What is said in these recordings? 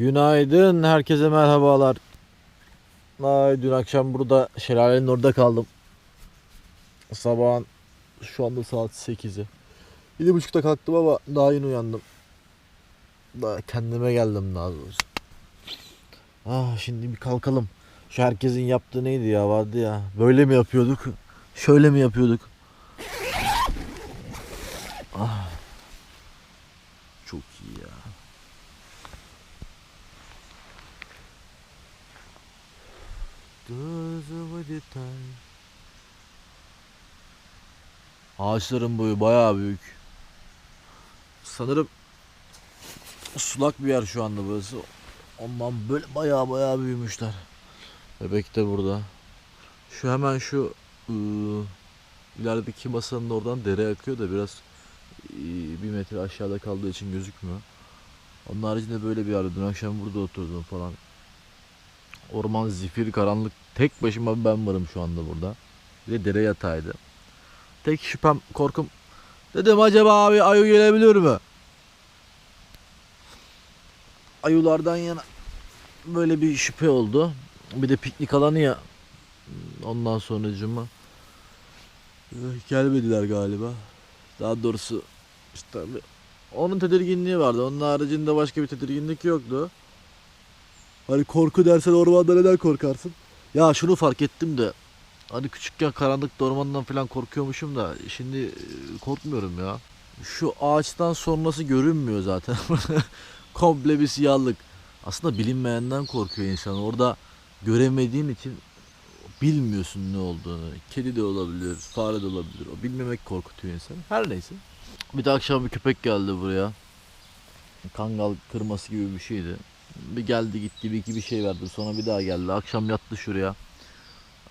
Günaydın, herkese merhabalar. Ay, dün akşam burada şelalenin orada kaldım. Sabahın şu anda saat 8'i. Yedi buçukta kalktım ama daha yeni uyandım. Daha kendime geldim daha doğrusu. Ah şimdi bir kalkalım. Şu herkesin yaptığı neydi ya vardı ya. Böyle mi yapıyorduk? Şöyle mi yapıyorduk? Ah. Çok iyi ya. Ağaçların boyu bayağı büyük. Sanırım sulak bir yer şu anda burası. Ondan böyle bayağı bayağı büyümüşler. Bebek de burada. Şu hemen şu ıı, ilerideki masanın oradan dere akıyor da biraz ıı, bir metre aşağıda kaldığı için gözükmüyor. Onun haricinde böyle bir yerde. Dün akşam burada oturdum falan. Orman zifiri karanlık. Tek başıma ben varım şu anda burada. Bir de dere yatağıydı. Tek şüphem korkum. Dedim acaba abi ayu gelebilir mi? Ayulardan yana böyle bir şüphe oldu. Bir de piknik alanı ya. Ondan sonracıma gelmediler galiba. Daha doğrusu işte onun tedirginliği vardı. Onun haricinde başka bir tedirginlik yoktu. Hani korku dersen ormanda neden korkarsın? Ya şunu fark ettim de hani küçükken karanlıkta ormandan falan korkuyormuşum da şimdi e, korkmuyorum ya. Şu ağaçtan sonrası görünmüyor zaten. Komple bir siyahlık. Aslında bilinmeyenden korkuyor insan. Orada göremediğin için bilmiyorsun ne olduğunu. Kedi de olabilir, fare de olabilir. O bilmemek korkutuyor insanı. Her neyse. Bir de akşam bir köpek geldi buraya. Kangal kırması gibi bir şeydi. Bir geldi gitti bir iki bir şey verdi. Sonra bir daha geldi. Akşam yattı şuraya.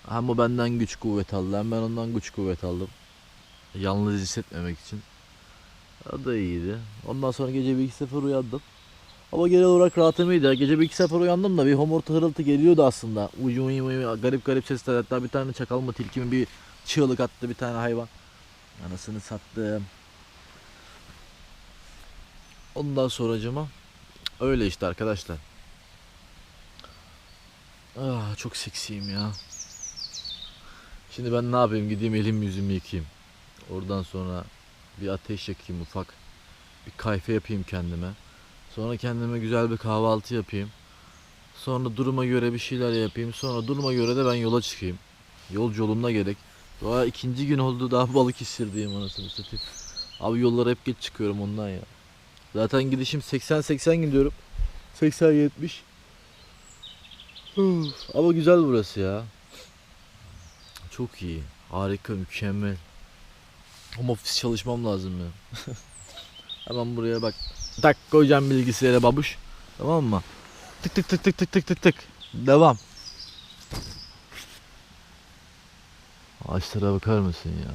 Hem o benden güç kuvvet aldı hem ben ondan güç kuvvet aldım. Yalnız hissetmemek için. O da iyiydi. Ondan sonra gece bir iki sefer uyandım. Ama genel olarak rahatım iyiydi. Gece bir iki sefer uyandım da bir homurtu hırıltı geliyordu aslında. Uyu uyu uyu garip garip sesler. Hatta bir tane çakal mı tilki mi bir çığlık attı bir tane hayvan. Anasını sattım. Ondan sonracıma öyle işte arkadaşlar. Ah çok seksiyim ya. Şimdi ben ne yapayım? Gideyim elim yüzümü yıkayayım. Oradan sonra bir ateş yakayım ufak. Bir kayfe yapayım kendime. Sonra kendime güzel bir kahvaltı yapayım. Sonra duruma göre bir şeyler yapayım. Sonra duruma göre de ben yola çıkayım. Yolcu yoluna gerek. Daha ikinci gün oldu daha balık hissedeyim anasını satayım. Abi yollara hep geç çıkıyorum ondan ya. Zaten gidişim 80-80 gidiyorum. 80-70. Uf, Ama güzel burası ya. Çok iyi. Harika, mükemmel. Ama ofis çalışmam lazım ya. Hemen buraya bak. Tak koyacağım bilgisayara babuş. Tamam mı? Tık tık tık tık tık tık tık tık. Devam. Ağaçlara bakar mısın ya?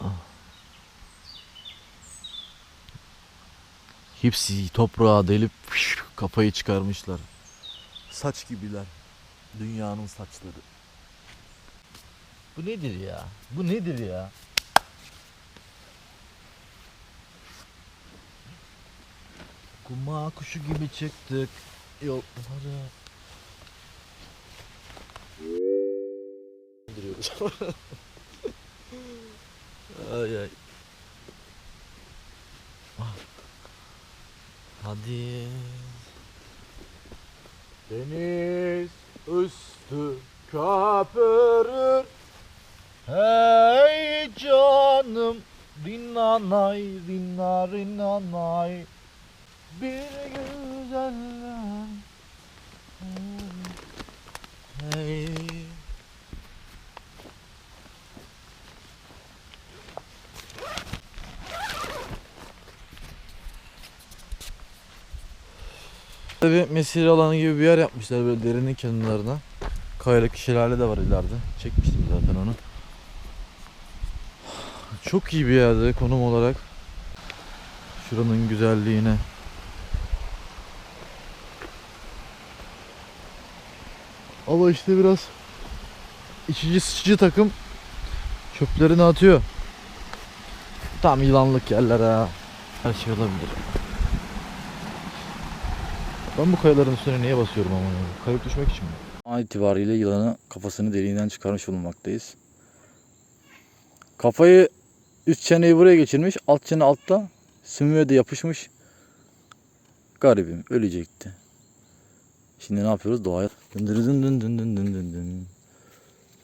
Ah. Hepsi toprağa delip fış, kafayı çıkarmışlar. Saç gibiler. Dünyanın saçları. Bu nedir ya? Bu nedir ya? Kuma kuşu gibi çıktık yollara. Ay ay. Hadi. Deniz üstü köpürür. Hey canım Rinnanay, rinna rinnanay Bir güzeller Hey Bir mesire alanı gibi bir yer yapmışlar böyle derinin kenarlarına. Kayalık şelale de var ileride. Çekmiştim zaten onu. Çok iyi bir yerde konum olarak. Şuranın güzelliğine. Ama işte biraz içici sıçıcı takım çöplerini atıyor. Tam yılanlık yerler ha. Her şey olabilir. Ben bu kayaların üstüne niye basıyorum ama? Kayıp düşmek için mi? An itibariyle yılanı kafasını deliğinden çıkarmış bulunmaktayız. Kafayı üst çeneyi buraya geçirmiş, alt çene altta, sümüğe de yapışmış. Garibim ölecekti. Şimdi ne yapıyoruz? Doğaya dındırıdın dın dın dın dın dın dın.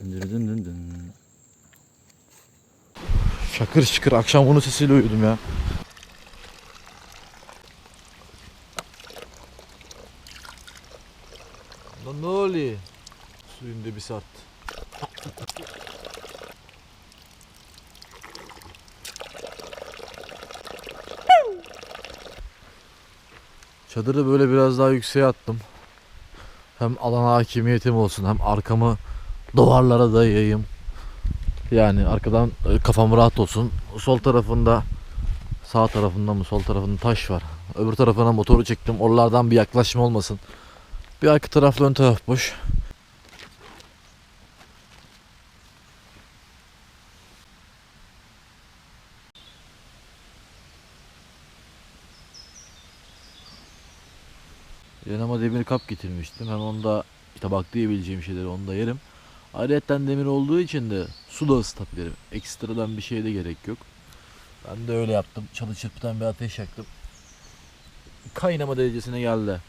Dındırıdın dın dın. Şakır şıkır akşam bunun sesiyle uyudum ya. Lan ne oluyor? Suyun bir saat. Çadırı böyle biraz daha yükseğe attım. Hem alana hakimiyetim olsun hem arkamı duvarlara dayayayım. Yani arkadan e, kafam rahat olsun. Sol tarafında sağ tarafında mı sol tarafında taş var. Öbür tarafına motoru çektim. Oralardan bir yaklaşma olmasın. Bir arka tarafla ön taraf boş. Yanıma demir kap getirmiştim. Hem onda tabak diyebileceğim şeyleri onda yerim. Ayrıca demir olduğu için de su da ısıtabilirim. Ekstradan bir şeye de gerek yok. Ben de öyle yaptım. Çalı çırpıdan bir ateş yaktım. Kaynama derecesine geldi.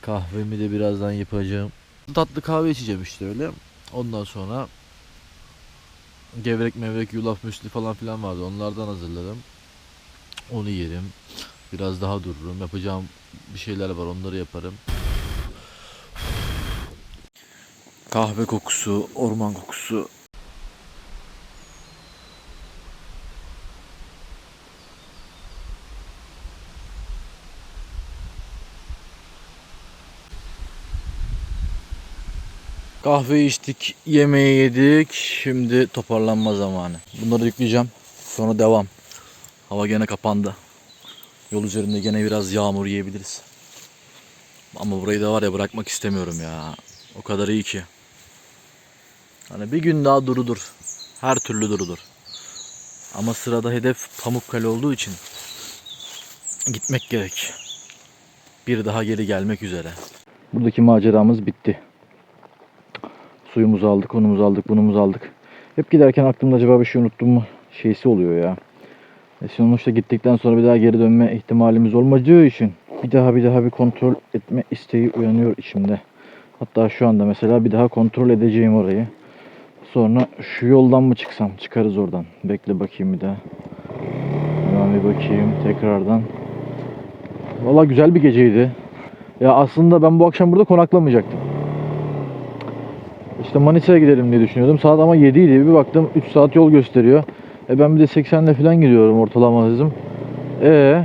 Kahvemi de birazdan yapacağım. Tatlı kahve içeceğim işte öyle. Ondan sonra gevrek mevrek yulaf müsli falan filan vardı. Onlardan hazırladım. Onu yerim. Biraz daha dururum. Yapacağım bir şeyler var onları yaparım. Kahve kokusu, orman kokusu. Kahve içtik, yemeği yedik. Şimdi toparlanma zamanı. Bunları yükleyeceğim. Sonra devam. Hava gene kapandı. Yol üzerinde gene biraz yağmur yiyebiliriz. Ama burayı da var ya bırakmak istemiyorum ya. O kadar iyi ki. Hani bir gün daha durudur. Her türlü durudur. Ama sırada hedef Pamukkale olduğu için gitmek gerek. Bir daha geri gelmek üzere. Buradaki maceramız bitti. Suyumuzu aldık, onumuzu aldık, bunumuzu aldık. Hep giderken aklımda acaba bir şey unuttum mu şeysi oluyor ya. E sonuçta gittikten sonra bir daha geri dönme ihtimalimiz olmadığı için bir daha bir daha bir kontrol etme isteği uyanıyor içimde. Hatta şu anda mesela bir daha kontrol edeceğim orayı. Sonra şu yoldan mı çıksam? Çıkarız oradan. Bekle bakayım bir daha. Hemen bir bakayım tekrardan. Valla güzel bir geceydi. Ya aslında ben bu akşam burada konaklamayacaktım. İşte Manisa'ya gidelim diye düşünüyordum. Saat ama 7 idi. Bir baktım 3 saat yol gösteriyor. E ben bir de 80'le falan gidiyorum ortalama hızım. E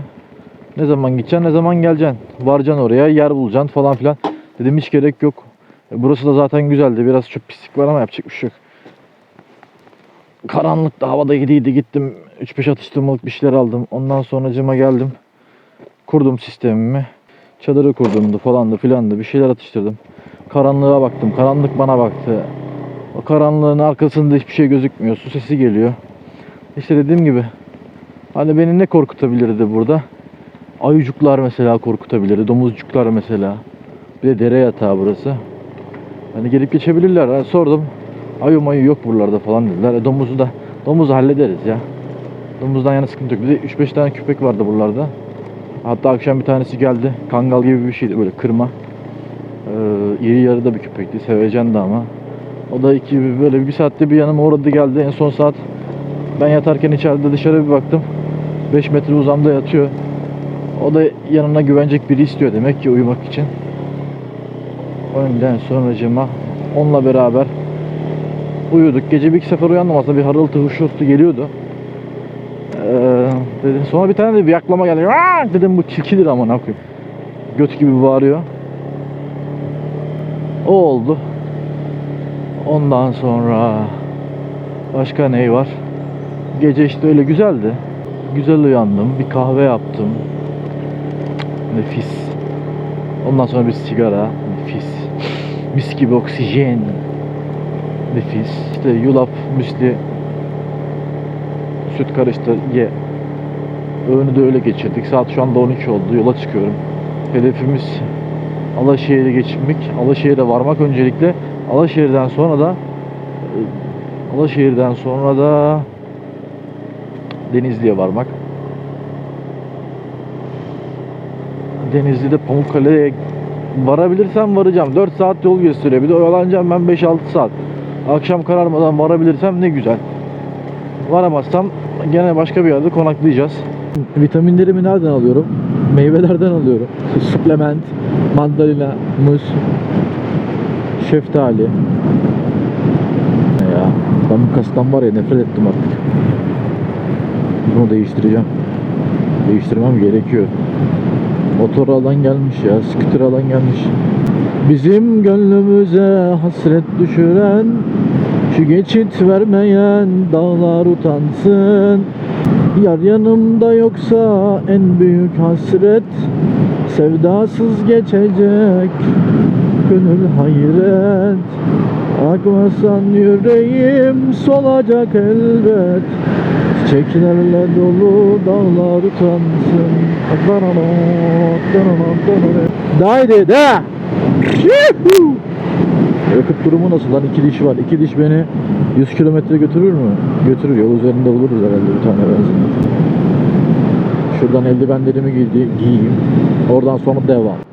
ne zaman gideceksin ne zaman geleceksin. Varacaksın oraya yer bulacaksın falan filan. Dedim hiç gerek yok. E burası da zaten güzeldi. Biraz çok pislik var ama yapacak bir şey yok. Karanlıkta havada gidiydi gittim. 3-5 atıştırmalık bir şeyler aldım. Ondan sonra cıma geldim. Kurdum sistemimi. Çadırı kurdumdu falandı filandı bir şeyler atıştırdım. Karanlığa baktım. Karanlık bana baktı. O karanlığın arkasında hiçbir şey gözükmüyor. Su sesi geliyor. İşte dediğim gibi hani beni ne korkutabilirdi burada? Ayıcuklar mesela korkutabilirdi. Domuzcuklar mesela. Bir de dere yatağı burası. Hani gelip geçebilirler. Hani sordum. Ayı mayı yok buralarda falan dediler. E, domuzu da domuzu hallederiz ya. Domuzdan yana sıkıntı yok. Bir de 3-5 tane köpek vardı buralarda. Hatta akşam bir tanesi geldi. Kangal gibi bir şeydi böyle kırma. Ee, iri yarı bir köpekti. Sevecen de ama. O da iki böyle bir saatte bir yanıma uğradı geldi. En son saat ben yatarken içeride dışarı bir baktım. 5 metre uzamda yatıyor. O da yanına güvenecek biri istiyor demek ki uyumak için. Ondan sonracıma onunla beraber uyuduk. Gece bir iki sefer uyandım aslında bir harıltı huşurtu geliyordu. Ee, dedim. Sonra bir tane de bir yaklama geldi. Aa! Dedim bu tilkidir aman koyayım. Göt gibi bağırıyor. O oldu. Ondan sonra başka ney var? Gece işte öyle güzeldi. Güzel uyandım. Bir kahve yaptım. Nefis. Ondan sonra bir sigara. Nefis. Mis gibi oksijen. Nefis. İşte yulaf, müsli, süt karıştır, ye. Öğünü de öyle geçirdik. Saat şu anda 12 oldu. Yola çıkıyorum. Hedefimiz Alaşehir'e geçmek, Alaşehir'e varmak öncelikle. Alaşehir'den sonra da e, Alaşehir'den sonra da Denizli'ye varmak. Denizli'de Pamukkale'ye varabilirsem varacağım. 4 saat yol gösteriyor. Bir de oyalanacağım ben 5-6 saat. Akşam kararmadan varabilirsem ne güzel. Varamazsam gene başka bir yerde konaklayacağız. Vitaminlerimi nereden alıyorum? Meyvelerden alıyorum. Suplement, mandalina, muz, şeftali. Ya? Ben bu kastan var ya nefret ettim artık. Bunu değiştireceğim. Değiştirmem gerekiyor. Motor alan gelmiş ya, scooter alan gelmiş. Bizim gönlümüze hasret düşüren Şu geçit vermeyen dağlar utansın Yar yanımda yoksa en büyük hasret Sevdasız geçecek gönül hayret Akmasan yüreğim solacak elbet Çiçeklerle dolu dağlar utansın Daydı de! Yakıt durumu nasıl lan? İki diş var. İki diş beni 100 kilometre götürür mü? Götürür. Yol üzerinde buluruz herhalde bir tane benzin. Şuradan eldivenlerimi giydi, giyeyim. Oradan sonra devam.